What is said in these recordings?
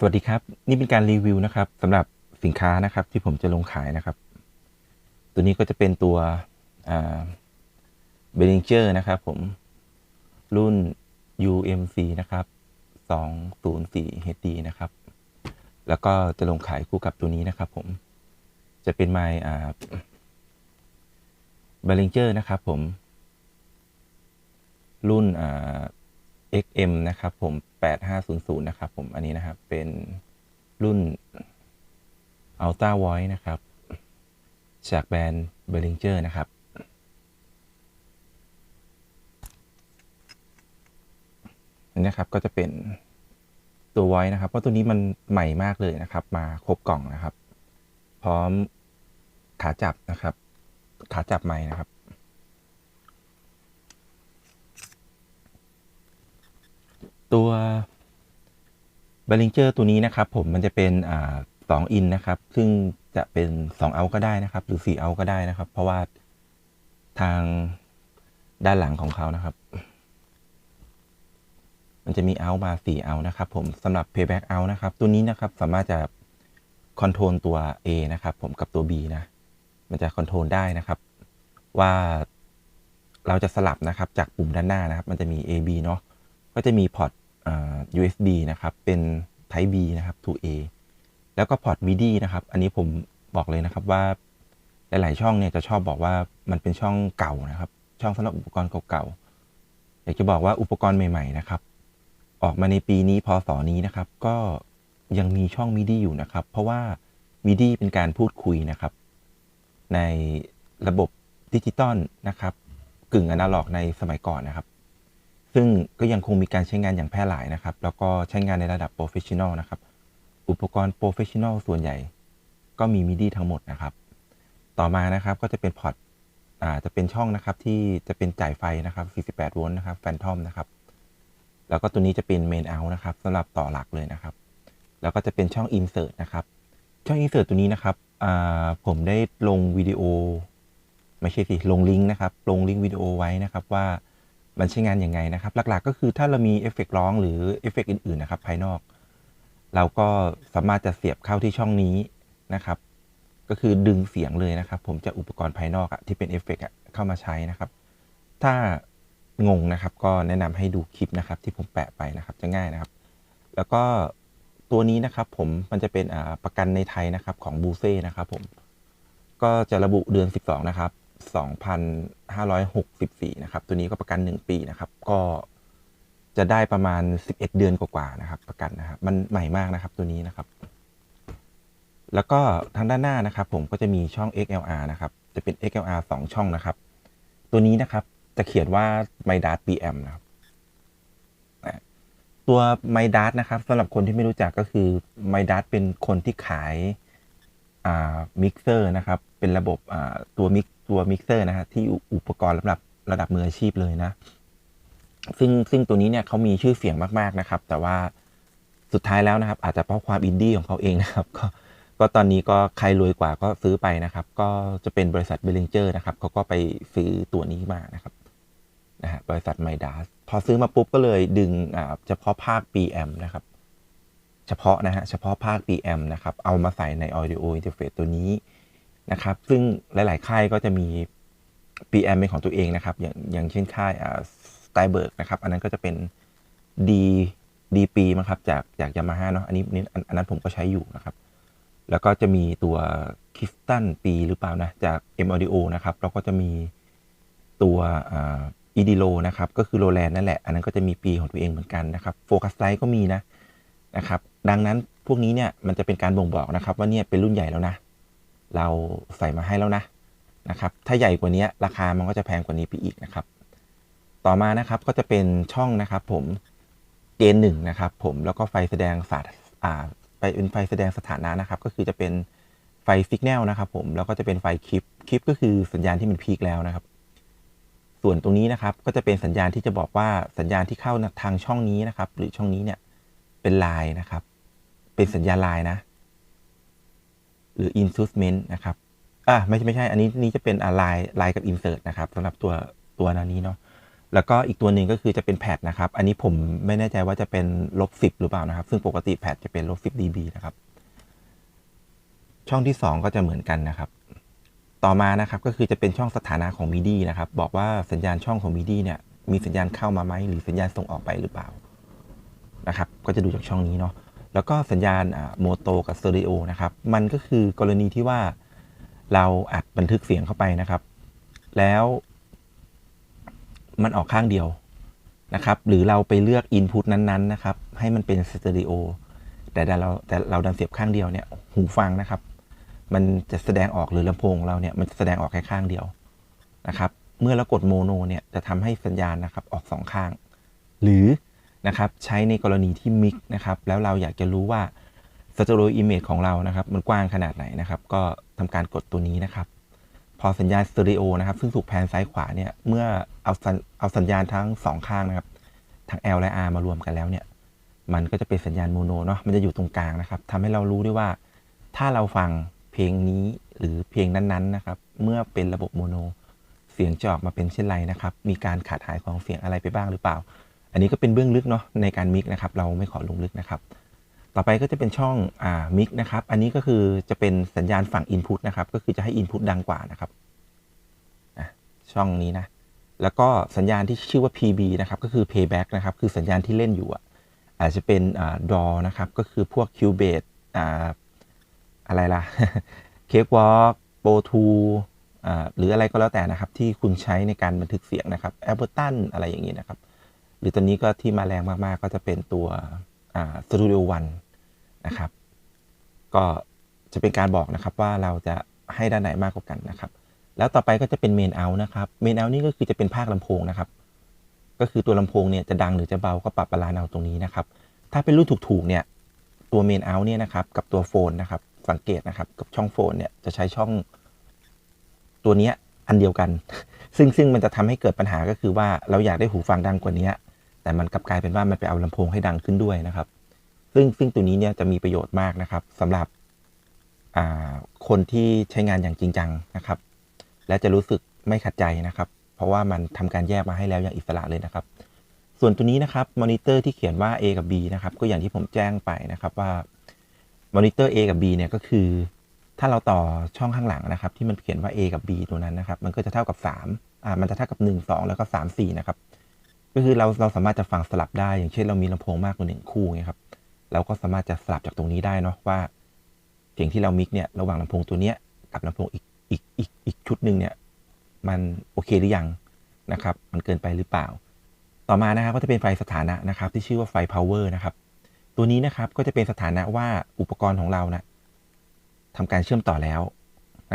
สวัสดีครับ นี่เป็นการรีวิวนะครับสำหรับสินค้านะครับ ที่ผมจะลงขายนะครับ ตัวนี้ก็จะเป็นตัวเบลิงเจอร์นะครับ ผมรุ่น UMC นะครับ 204 HD นะครับ แล้วก็จะลงขายคู่กับตัวนี้นะครับ ผมจะเป็นไมค์เบลิงเจอร์นะครับ ผม รุ่นอ่า XM นะครับผม 8500 นะครับผม อันนี้นะครับ เป็นรุ่น Ultra Voice นะครับ จากแบรนด์ Behringer นะครับอันนี้ครับ ก็จะเป็นตัว Voice นะครับ เพราะตัวนี้มันใหม่มากเลยนะครับ มาครบกล่องนะครับ พร้อมขาจับนะครับ ขาจับไม้นะครับ ตัวบ l ลิงเจอร์ตัวนี้นะครับ ผมมันจะเป็นอ่าสองอินนะครับ ซึ่งจะเป็นสองเอาก็ได้นะครับ หรือสี่เอาก็ได้นะครับ เพราะว่าทางด้านหลังของเขานะครับ มันจะมีเอามาสี่เอานะครับ ผมสำหรับ payback out นะครับ ตัวนี้นะครับสามารถจะคอนโทรลตัว A นะครับ ผมกับตัว B นะ มันจะคอนโทรลได้นะครับ ว่าเราจะสลับนะครับ จากปุ่มด้านหน้านะครับ มันจะมี A B เนาะก็จะมีพอร์ต USB นะครับ เป็น Type B นะครับ to A แล้วก็พอร์ต MIDI นะครับ อันนี้ผมบอกเลยนะครับว่า หลาย ๆ ช่องเนี่ยจะชอบบอกว่ามันเป็นช่องเก่านะครับ ช่องสำหรับอุปกรณ์เก่าๆ อยากจะบอกว่าอุปกรณ์ใหม่ ๆ นะครับ ออกมาในปีนี้พศนี้นะครับ ก็ยังมีช่อง MIDI อยู่นะครับ เพราะว่า MIDI เป็นการพูดคุยนะครับ ในระบบดิจิตอลนะครับ กึ่งอนาล็อกในสมัยก่อนนะครับ ซึ่งก็ยังคงมีการใช้งานอย่างแพร่หลายนะครับ แล้วก็ใช้งานในระดับโปรเฟชชั่นอลนะครับ อุปกรณ์โปรเฟชชั่นอลส่วนใหญ่ ก็มีมิดีทั้งหมดนะครับ ต่อมานะครับก็จะเป็นพอร์ตอ่าจะเป็นช่องนะครับที่จะเป็นจ่ายไฟนะครับ 48 โวลต์นะครับแฟนทอมนะครับ แล้วก็ตัวนี้จะเป็นเมนเอาท์นะครับสำหรับต่อหลักเลยนะครับ แล้วก็จะเป็นช่อง Insert นะครับ ช่อง Insert ตัวนี้นะครับอ่าผมได้ลงวิดีโอ ไม่ใช่สิ ลงลิงก์นะครับ ลงลิงก์วิดีโอไว้นะครับว่า มันใช้งานยังไงนะครับ หลักๆ ก็คือถ้าเรามีเอฟเฟกร้องหรือเอฟเฟกอื่นๆนะครับภายนอก เราก็สามารถจะเสียบเข้าที่ช่องนี้นะครับ ก็คือดึงเสียงเลยนะครับ ผมจะอุปกรณ์ภายนอกอะที่เป็นเอฟเฟกเข้ามาใช้นะครับ ถ้างงนะครับก็แนะนำให้ดูคลิปนะครับ ที่ผมแปะไปนะครับจะง่ายนะครับ แล้วก็ตัวนี้นะครับผมมันจะเป็นประกันในไทยนะครับของบูเซ่นะครับผมก็จะระบุเดือน 12 นะครับ 2,564 นะครับ ตัวนี้ก็ประกัน 1 ปีนะครับ ก็จะได้ประมาณ 11 เดือนกว่าๆนะครับ ประกันนะครับ มันใหม่มากนะครับตัวนี้นะครับ แล้วก็ทางด้านหน้านะครับ ผมก็จะมีช่อง XLR นะครับ จะเป็น XLR 2 ช่องนะครับ ตัวนี้นะครับจะเขียนว่า m y d a t PM นะครับตัว m y d a t นะครับสำหรับคนที่ไม่รู้จักก็คือ m y d a t เป็นคนที่ขายมิกเซอร์นะครับ เป็นระบบตัวมิก ตัวมิกเซอร์นะฮะที่อุปกรณ์สำหรับระดับมืออาชีพเลยนะ ซึ่งซึ่งตัวนี้เนี่ยเขามีชื่อเสียงมากๆนะครับ แต่ว่าสุดท้ายแล้วนะครับ อาจจะเพราะความอินดี้ของเขาเองนะครับ ก็ก็ตอนนี้ก็ใครรวยกว่าก็ซื้อไปนะครับ ก็จะเป็นบริษัทเบลิงเจอร์นะครับเขาก็ไปซื้อตัวนี้มานะครับนะฮะบริษัทไมดัสพอซื้อมาปุ๊บก็เลยดึงอ่าเฉพาะภาค PM นะครับ เฉพาะนะฮะเฉพาะภาค PM นะครับ เอามาใส่ใน Audio Interface ตัวนี้ นะครับ ซึ่งหลาย ๆ ค่ายก็จะมี PM เป็นของตัวเองนะครับ อย่างอย่างเช่นค่ายสไตเบิร์กนะครับ อันนั้นก็จะเป็น D DP มั้งครับ จากจากยามาฮ่าเนาะ อันนี้นี่อันนั้นผมก็ใช้อยู่นะครับ แล้วก็จะมีตัวคิสตันปีหรือเปล่านะ จาก M Audio นะครับ แล้วก็จะมีตัวอีดิโลนะครับ ก็คือโรแลนนั่นแหละ อันนั้นก็จะมีปีของตัวเองเหมือนกันนะครับ โฟกัสไลท์ก็มีนะนะครับ ดังนั้นพวกนี้เนี่ยมันจะเป็นการบ่งบอกนะครับว่าเนี่ยเป็นรุ่นใหญ่แล้วนะ เราใส่มาให้แล้วนะนะครับ ถ้าใหญ่กว่านี้ราคามันก็จะแพงกว่านี้ไปอีกนะครับ ต่อมานะครับก็จะเป็นช่องนะครับ ผมเกณฑ์หนึ่งนะครับ ผมแล้วก็ไฟแสดงสาอ่าไปเป็นไฟแสดงสถานะนะครับ ก็คือจะเป็นไฟสิกแนลนะครับผมแล้วก็จะเป็นไฟคลิปคลิปก็คือสัญญาณที่มันพีคแล้วนะครับ ส่วนตรงนี้นะครับ ก็จะเป็นสัญญาณที่จะบอกว่าสัญญาณที่เข้าทางช่องนี้นะครับ หรือช่องนี้เนี่ยเป็นลายนะครับ เป็นสัญญาณลายนะ หรือ instrument นะครับอ่าไม่ใช่ไม่ใช่ อันนี้นี่จะเป็นลายลายกับ insert นะครับสำหรับตัวตัวนี้เนาะแล้วก็อีกตัวหนึ่งก็คือจะเป็นแพดนะครับ อันนี้ผมไม่แน่ใจว่าจะเป็นลบสิบหรือเปล่านะครับ ซึ่งปกติแพดจะเป็นลบสิบ dB นะครับ ช่องที่สองก็จะเหมือนกันนะครับ ต่อมานะครับก็คือจะเป็นช่องสถานะของ MIDI นะครับ บอกว่าสัญญาณช่องของ MIDI เนี่ยมีสัญญาณเข้ามาไหมหรือสัญญาณส่งออกไปหรือเปล่านะครับ ก็จะดูจากช่องนี้เนาะ แล้วก็สัญญาณโมโตกับสเตอริโอนะครับ มันก็คือกรณีที่ว่าเราอัดบันทึกเสียงเข้าไปนะครับ แล้วมันออกข้างเดียวนะครับ หรือเราไปเลือกอินพุตนั้นๆนะครับ ให้มันเป็นสเตอริโอแต่เราแต่เราดันเสียบข้างเดียวเนี่ย หูฟังนะครับ มันจะแสดงออกหรือลำโพงเราเนี่ยมันจะแสดงออกแค่ข้างเดียวนะครับ เมื่อเรากดโมโนเนี่ยจะทำให้สัญญาณนะครับออกสองข้าง หรือ นะครับใช้ในกรณีที่มิกนะครับแล้วเราอยากจะรู้ว่าสเตอริโออิมเมจของเรานะครับมันกว้างขนาดไหนนะครับก็ทำการกดตัวนี้นะครับ พอสัญญาณสเตอริโอนะครับซึ่งถูกแผนซ้ายขวาเนี่ยเมื่อเอาเอาสัญญาณทั้งสองข้างนะครับทั้ง L และ R มารวมกันแล้วเนี่ยมันก็จะเป็นสัญญาณโมโนเนาะมันจะอยู่ตรงกลางนะครับทำให้เรารู้ได้ว่าถ้าเราฟังเพลงนี้หรือเพลงนั้นๆนะครับเมื่อเป็นระบบโมโนเสียงจะออกมาเป็นเช่นไรนะครับ มีการขาดหายของเสียงอะไรไปบ้างหรือเปล่า อันนี้ก็เป็นเบื้องลึกเนาะในการมิกนะครับ เราไม่ขอลงลึกนะครับ ต่อไปก็จะเป็นช่องอ่ามิกนะครับ อันนี้ก็คือจะเป็นสัญญาณฝั่ง Input นะครับ ก็คือจะให้ Input ดังกว่านะครับช่องนี้นะ แล้วก็สัญญาณที่ชื่อว่า PB นะครับ ก็คือ payback นะครับ คือสัญญาณที่เล่นอยู่อะอาจจะเป็นอ่า DAW นะครับ ก็คือพวก Cubase อ่าอะไรล่ะ Cakewalk Pro t o อ่าหรืออะไรก็แล้วแต่นะครับ ที่คุณใช้ในการบันทึกเสียงนะครับ Ableton อะไรอย่างนี้นะครับ หรือตอนนี้ก็ที่มาแรงมากๆ ก็จะเป็นตัวอ่า Studio One นะครับ ก็จะเป็นการบอกนะครับว่าเราจะให้ด้านไหนมากกว่ากันนะครับ แล้วต่อไปก็จะเป็นเมนเอาท์นะครับเมนเอาท์นี่ก็คือจะเป็นภาคลำโพงนะครับ ก็คือตัวลำโพงเนี่ยจะดังหรือจะเบาก็ปรับบาลานซ์เอาตรงนี้นะครับ ถ้าเป็นรุ่นถูกๆเนี่ยตัวเมนเอาท์เนี่ยนะครับกับตัวโฟนนะครับ สังเกตนะครับกับช่องโฟนเนี่ยจะใช้ช่องตัวนี้อันเดียวกัน ซึ่งซึ่งมันจะทำให้เกิดปัญหาก็คือว่าเราอยากได้หูฟังดังกว่านี้ แต่มันกลับกลายเป็นว่ามันไปเอาลำโพงให้ดังขึ้นด้วยนะครับ ซึ่งซึ่งตัวนี้เนี่ยจะมีประโยชน์มากนะครับสำหรับคนที่ใช้งานอย่างจริงจังนะครับ และจะรู้สึกไม่ขัดใจนะครับ เพราะว่ามันทำการแยกมาให้แล้วอย่างอิสระเลยนะครับ ส่วนตัวนี้นะครับมอนิเตอร์ที่เขียนว่า A กับ B นะครับ ก็อย่างที่ผมแจ้งไปนะครับว่ามอนิเตอร์ A กับ B เนี่ยก็คือ ถ้าเราต่อช่องข้างหลังนะครับ ที่มันเขียนว่า A กับ B ตัวนั้นนะครับ มันก็จะเท่ากับ3อ่ามันจะเท่ากับ 1 2 แล้วก็ 3 4 นะครับ ก็คือเราเราสามารถจะฟังสลับได้ อย่างเช่นเรามีลำโพงมากกว่าหนึ่งคู่ไงครับเราก็สามารถจะสลับจากตรงนี้ได้เนาะว่า เสียงที่เรามิกเนี่ยระหว่างลำโพงตัวเนี้ยกับลำโพงอีกอีกอีกอีกชุดหนึ่งเนี่ยมันโอเคหรือยังนะครับ มันเกินไปหรือเปล่า ต่อมานะครับก็จะเป็นไฟสถานะนะครับ ที่ชื่อว่าไฟ power นะครับ ตัวนี้นะครับก็จะเป็นสถานะว่าอุปกรณ์ของเรานะทำการเชื่อมต่อแล้ว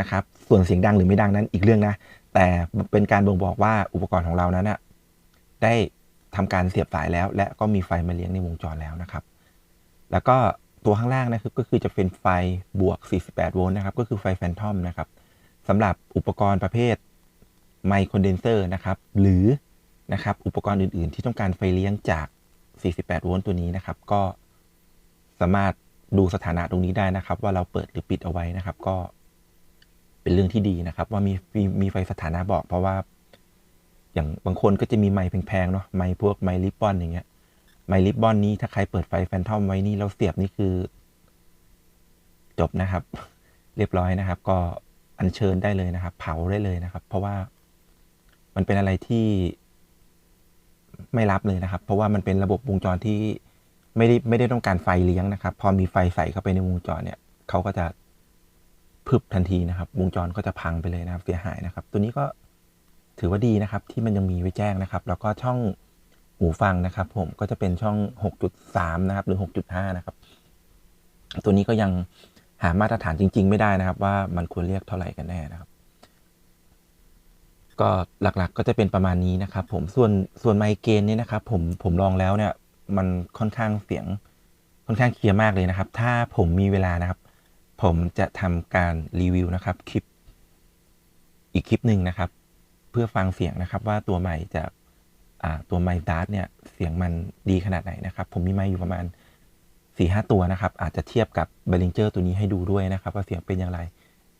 นะครับ ส่วนเสียงดังหรือไม่ดังนั้นอีกเรื่องนะ แต่เป็นการบ่งบอกว่าอุปกรณ์ของเรานั้นนะ ได้ทำการเสียบสายแล้ว และก็มีไฟมาเลี้ยงในวงจรแล้วนะครับ แล้วก็ตัวข้างล่างนะครับก็คือจะเป็นไฟบวก 48 โวลต์นะครับ ก็คือไฟแฟนทอมนะครับสำหรับอุปกรณ์ประเภทไมโครเดนเซอร์นะครับ หรือนะครับอุปกรณ์อื่น ๆ ที่ต้องการไฟเลี้ยงจาก 48 โวลต์ตัวนี้นะครับ ก็สามารถดูสถานะตรงนี้ได้นะครับ ว่าเราเปิดหรือปิดเอาไว้นะครับ ก็เป็นเรื่องที่ดีนะครับ ว่ามีมีมีไฟสถานะบอกเพราะว่า อย่างบางคนก็จะมีไมค์แพงๆเนาะไมค์พวกไมค์ลิปปอนอย่างเงี้ยไมค์ลิปบอนนี้ถ้าใครเปิดไฟแฟนทอมไว้นี่เราเสียบนี่คือ จบนะครับ เรียบร้อยนะครับ ก็อัญเชิญได้เลยนะครับ เผาได้เลยนะครับ เพราะว่ามันเป็นอะไรที่ไม่รับเลยนะครับ เพราะว่ามันเป็นระบบวงจรที่ไม่ได้ไม่ได้ต้องการไฟเลี้ยงนะครับ พอมีไฟใส่เข้าไปในวงจรเนี่ยเขาก็จะพึบทันทีนะครับ วงจรก็จะพังไปเลยนะครับ เสียหายนะครับ ตัวนี้ก็ ถือว่าดีนะครับที่มันยังมีไว้แจ้งนะครับ แล้วก็ช่องหูฟังนะครับ ผมก็จะเป็นช่อง 6.3 นะครับ หรือ 6.5 นะครับ ตัวนี้ก็ยังหามาตรฐานจริง ๆ ไม่ได้นะครับ ว่ามันควรเรียกเท่าไหร่กันแน่นะครับ ก็หลักๆก็จะเป็นประมาณนี้นะครับ ผมส่วนส่วนไมเกรนนี่ยนะครับ ผมผมลองแล้วเนี่ย มันค่อนข้างเสียงค่อนข้างเคลียร์มากเลยนะครับ ถ้าผมมีเวลานะครับ ผมจะทำการรีวิวนะครับคลิปอีกคลิปหนึ่งนะครับ เพื่อฟังเสียงนะครับ ว่าตัวใหม่จะตัวไมค์ดาร์ตเนี่ยเสียงมันดีขนาดไหนนะครับ ผมมีไมค์อยู่ประมาณ4ี่ห้าตัวนะครับ อาจจะเทียบกับเบลลิงเจอร์ตัวนี้ให้ดูด้วยนะครับ ว่าเสียงเป็นอย่างไร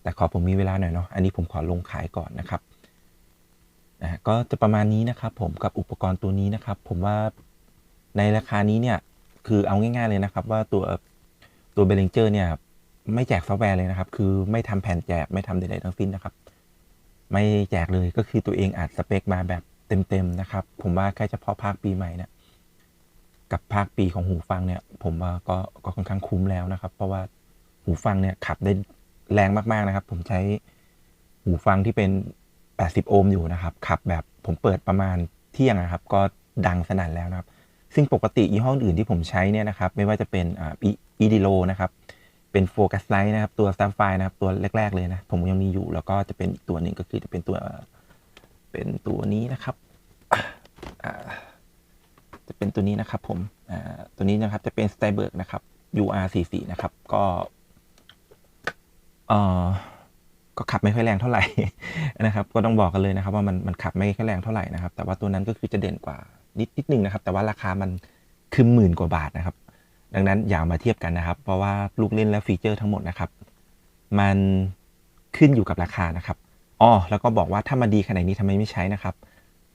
แต่ขอผมมีเวลาหน่อยเนาะอันนี้ผมขอลงขายก่อนนะครับนะฮะก็จะประมาณนี้นะครับ ผมกับอุปกรณ์ตัวนี้นะครับ ผมว่าในราคานี้เนี่ยคือเอาง่าย ๆเลยนะครับ ว่าตัวตัวเบล l งเจอร์เนี่ยไม่แจกซอฟต์แวร์เลยนะครับ คือไม่ทำแผ่นแจกไม่ทำใดๆทั้งสิ้นนะครับ ไม่แจกเลยก็คือตัวเองอัดสเปคมาแบบเต็มๆนะครับ ผมว่าแค่เฉพาะภาคปีใหม่เนี่ยกับภาคปีของหูฟังเนี่ย ผมว่าก็ก็ค่อนข้างคุ้มแล้วนะครับ เพราะว่าหูฟังเนี่ยขับได้แรงมากๆนะครับ ผมใช้หูฟังที่เป็น 80 โอห์มอยู่นะครับ ขับแบบผมเปิดประมาณเที่ยงนะครับ ก็ดังสนั่นแล้วนะครับ ซึ่งปกติยี่ห้ออื่นที่ผมใช้เนี่ยนะครับ ไม่ว่าจะเป็นอีดีโลนะครับ เป็นโฟกัสไลท์นะครับ ตัวซัมไฟนะครับ ตัวแรก ๆ เลยนะ ผมยังมีอยู่ แล้วก็จะเป็นอีกตัวหนึ่งก็คือจะเป็นตัวเป็นตัวนี้นะครับจะเป็นตัวนี้นะครับ ผมตัวนี้นะครับจะเป็นสไตเบิร์กนะครับ UR44 นะครับ ก็เออก็ขับไม่ค่อยแรงเท่าไหร่นะครับ ก็ต้องบอกกันเลยนะครับ ว่ามันมันขับไม่ค่อยแรงเท่าไหร่นะครับ แต่ว่าตัวนั้นก็คือจะเด่นกว่านิดนิดนึงนะครับ แต่ว่าราคามันคือหมื่นกว่าบาทนะครับ ดังนั้นอย่ามาเทียบกันนะครับ เพราะว่าลูกเล่นและฟีเจอร์ทั้งหมดนะครับ มันขึ้นอยู่กับราคานะครับอ๋อแล้วก็บอกว่าถ้ามาดีขนาดนี้ทำไมไม่ใช้นะครับ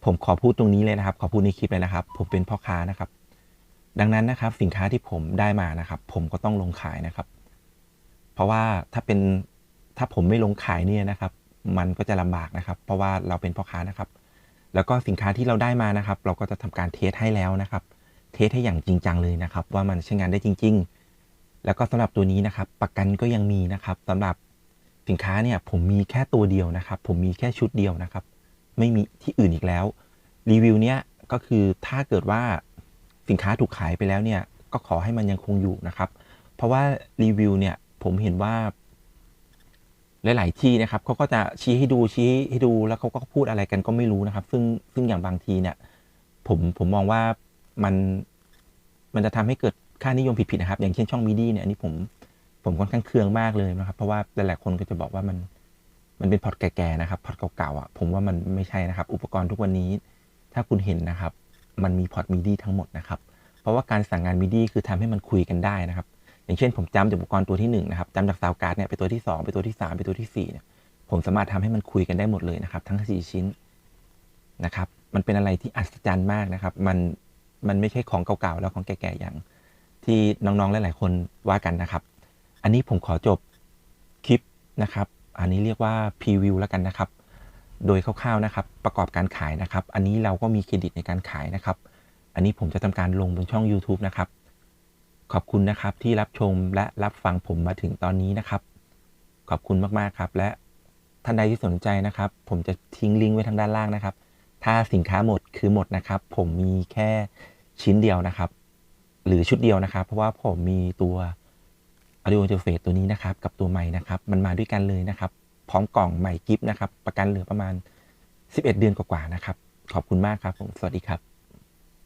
ผมขอพูดตรงนี้เลยนะครับ ขอพูดในคลิปเลยนะครับ ผมเป็นพ่อค้านะครับ ดังนั้นนะครับสินค้าที่ผมได้มานะครับ ผมก็ต้องลงขายนะครับ เพราะว่าถ้าเป็นถ้าผมไม่ลงขายเนี่ยนะครับ มันก็จะลำบากนะครับ เพราะว่าเราเป็นพ่อค้านะครับ แล้วก็สินค้าที่เราได้มานะครับ เราก็จะทำการเทสให้แล้วนะครับ เทสให้อย่างจริงจังเลยนะครับ ว่ามันใช้งานได้จริง ๆ แล้วก็สำหรับตัวนี้นะครับ ประกันก็ยังมีนะครับสำหรับสินค้าเนี่ยผมมีแค่ตัวเดียวนะครับ ผมมีแค่ชุดเดียวนะครับ ไม่มีที่อื่นอีกแล้วรีวิวเนี้ยก็คือถ้าเกิดว่าสินค้าถูกขายไปแล้วเนี่ยก็ขอให้มันยังคงอยู่นะครับ เพราะว่ารีวิวเนี่ยผมเห็นว่า หลาย ๆ ที่นะครับเขาก็จะชี้ให้ดูชี้ให้ดูแล้วเขาก็พูดอะไรกันก็ไม่รู้นะครับ ซึ่งซึ่งอย่างบางทีเนี่ย ผมผมมองว่า มันมันจะทำให้เกิดค่านิยมผิดๆนะครับ อย่างเช่นช่องมีดีเนี่ยอันนี้ผมผมค่อนข้างเคืองมากเลยนะครับ เพราะว่าหลายๆคนก็จะบอกว่ามันมันเป็นพอร์ตแก่ๆนะครับพอร์ตเก่าๆอะผมว่ามันไม่ใช่นะครับ อุปกรณ์ทุกวันนี้ ถ้าคุณเห็นนะครับ มันมีพอร์ตมีดีทั้งหมดนะครับ เพราะว่าการสั่งงานมีดีคือทำให้มันคุยกันได้นะครับ อย่างเช่น ผมจำจากอุปกรณ์ตัวที่1นะครับจำจากซาวการ์ดเนี่ยไปตัวที่ 2 ไปตัวที่ 3 ไปตัวที่4เนี่ยผมสามารถทำให้มันคุยกันได้หมดเลยนะครับ ทั้ง 4 ชิ้นนะครับ มันเป็นอะไรที่อัศจรรย์มากนะครับ มัน มันไม่ใช่ของเก่าๆแล้วของแก่ๆอย่าง ที่น้องๆหลายๆคนว่ากันนะครับ อันนี้ผมขอจบคลิปนะครับ อันนี้เรียกว่าพรีวิวแล้วกันนะครับ โดยคร่าวๆนะครับ ประกอบการขายนะครับ อันนี้เราก็มีเครดิตในการขายนะครับ อันนี้ผมจะทำการลงบนช่อง YouTube นะครับ ขอบคุณนะครับที่รับชมและรับฟังผมมาถึงตอนนี้นะครับ ขอบคุณมากๆครับและท่านใดที่สนใจนะครับ ผมจะทิ้งลิงก์ไว้ทางด้านล่างนะครับ ถ้าสินค้าหมด คือหมดนะครับ ผมมีแค่ชิ้นเดียวนะครับ หรือชุดเดียวนะครับ เพราะว่าผมมีตัว Audio Interface ตัวนี้นะครับ กับตัวใหม่นะครับ มันมาด้วยกันเลยนะครับ พร้อมกล่องใหม่กิฟต์นะครับ ประกันเหลือประมาณ 11 เดือนกว่าๆนะครับ ขอบคุณมากครับผมสวัสดีครับ